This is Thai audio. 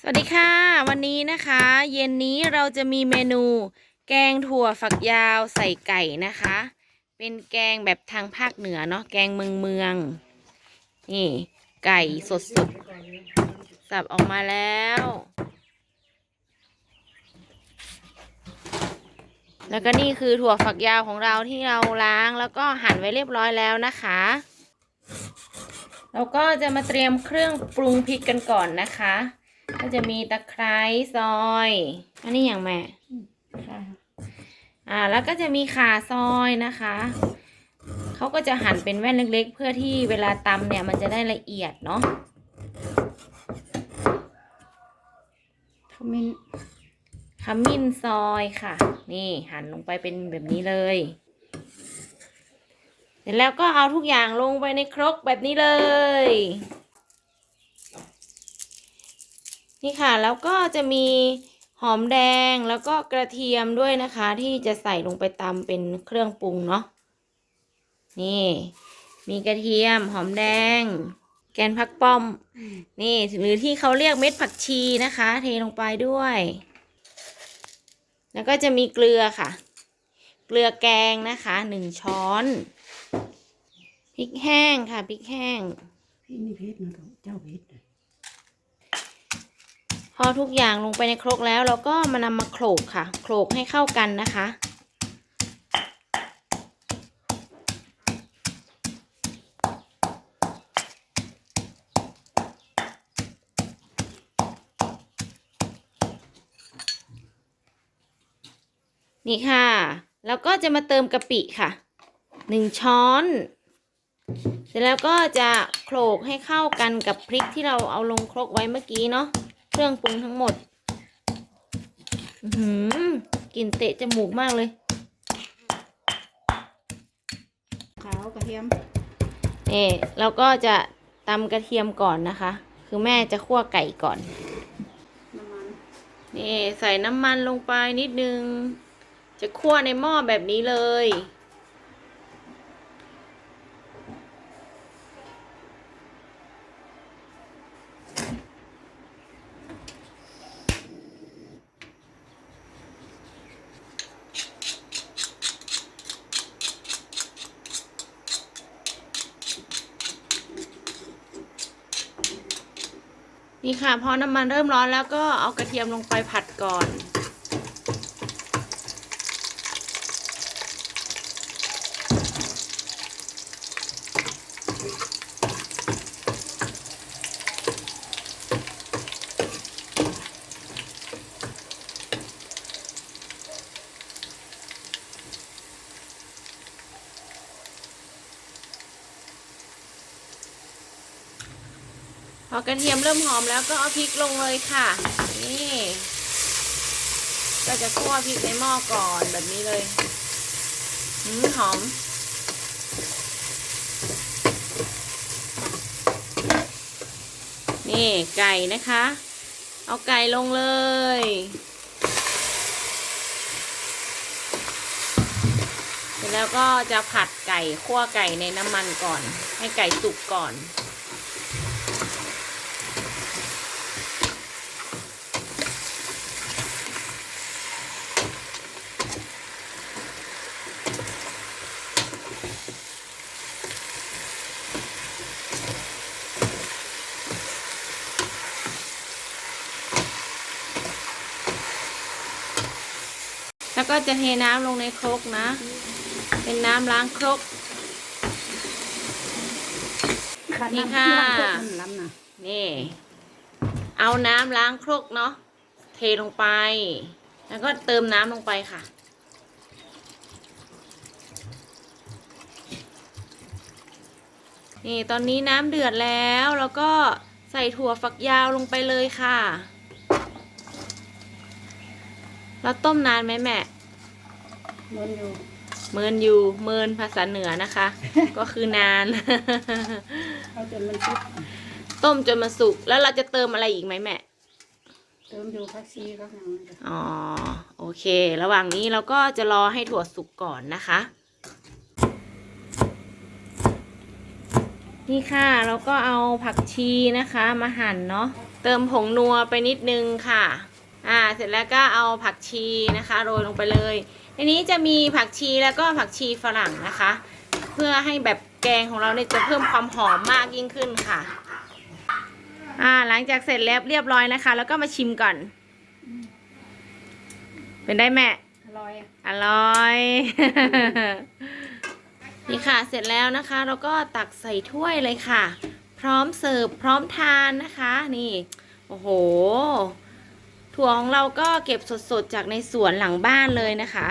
สวัสดีค่ะ วันนี้นะคะ เย็นนี้เราจะมีเมนู แกงถั่วฝักยาวใส่ไก่นะคะ เป็นแกงแบบทางภาคเหนือเนาะแกงเมืองเมืองนี่ ไก่สดสดสับออกมาแล้ว แล้วก็นี่คือถั่วฝักยาวของเราที่เราล้างแล้วก็หั่นไว้เรียบร้อยแล้วนะคะเราก็จะมาเตรียมเครื่องปรุงพริกกันก่อนนะคะ ก็จะมีตะไคร้ซอย อันนี้อย่างแม่อ่าแล้วก็จะมีข่าซอยนะคะเขาก็จะหั่นเป็นแว่นเล็ก ๆ เพื่อที่เวลาตำเนี่ยมันจะได้ละเอียดเนาะขมิ้นขมิ้นซอยค่ะ นี่หั่นลงไปเป็นแบบนี้เลยเสร็จแล้วก็เอาทุกอย่างลงไปในครกแบบนี้เลย นี่ค่ะแล้วก็จะมีหอมแดงแล้วก็กระเทียมด้วยนะคะ ที่จะใส่ลงไปตำเป็นเครื่องปรุงเนาะนี่ มีกระเทียมหอมแดง แกนผักป้อม นี่หรือที่เขาเรียกเม็ดผักชีนะคะ เทลงไปด้วย แล้วก็จะมีเกลือค่ะ เกลือแกงนะคะหนึ่งช้อนพริกแห้งค่ะพริกแห้งพี่นี่เพชรนะเขาเจ้าเพชร พอทุกอย่างลงไปในครกแล้วเราก็มานำมาโขลกค่ะ โขลกให้เข้ากันนะคะ นี่ค่ะ แล้วก็จะมาเติมกะปิค่ะหนึ่งช้อนเสร็จแล้วก็จะโขลกให้เข้ากันกับพริกที่เราเอาลงครกไว้เมื่อกี้เนาะ เครื่องปรุงทั้งหมดอือหือกลิ่นเตะจมูกมากเลย ขาวกระเทียมนี่เราก็จะตำกระเทียมก่อนนะคะ คือแม่จะคั่วไก่ก่อน น้ำมันนี่ใส่น้ำมันลงไปนิดนึง จะคั่วในหม้อแบบนี้เลย นี่ค่ะพอน้ำมันเริ่มร้อนแล้วก็เอากระเทียมลงไปผัดก่อน พอกระเทียมเริ่มหอมแล้วก็เอาพริกลงเลยค่ะ นี่ก็จะคั่วพริกในหม้อก่อนแบบนี้เลยหืมหอม นี่ไก่นะคะ เอาไก่ลงเลย เสร็จแล้วก็จะผัดไก่คั่วไก่ในน้ำมันก่อน ให้ไก่สุกก่อน แล้วก็จะเทน้ำลงในครกนะ เป็นน้ำล้างครก นี่ค่ะล้างพวกมันล้ำนะนี่ เอาน้ำล้างครกเนาะ เทลงไป แล้วก็เติมน้ำลงไปค่ะ นี่ตอนนี้น้ำเดือดแล้ว แล้วก็ใส่ถั่วฝักยาวลงไปเลยค่ะ แล้วต้มนานไหมแม่ มันอยู่เมินอยู่เมินภาษาเหนือนะคะ ก็คือนาน เอาจนมันสุกต้มจนมันสุกแล้วเราจะเติมอะไรอีกไหมแม่ เติมอยู่พักซีก็ยังนั่นจ้ะอ๋อโอเค ระหว่างนี้เราก็จะรอให้ถั่วสุกก่อนนะคะ นี่ค่ะเราก็เอาผักชีนะคะ มาหั่นเนาะเเติมผงนัวไปนิดนึงค่ะ อ่า เสร็จแล้วก็เอาผักชีนะคะ โรยลงไปเลย ในนี้จะมีผักชีแล้วก็ผักชีฝรั่งนะคะ เพื่อให้แบบแกงของเราเนี่ยจะเพิ่มความหอมมากยิ่งขึ้นค่ะ อ่าหลังจากเสร็จแล้วเรียบร้อยนะคะ แล้วก็มาชิมก่อน เป็นได้แม่อร่อยอะอร่อยนี่ค่ะเสร็จแล้วนะคะ เราก็ตักใส่ถ้วยเลยค่ะ พร้อมเสิร์ฟพร้อมทานนะคะ นี่ โอ้โห ถั่วของเราก็เก็บสดๆจากในสวนหลังบ้านเลยนะคะ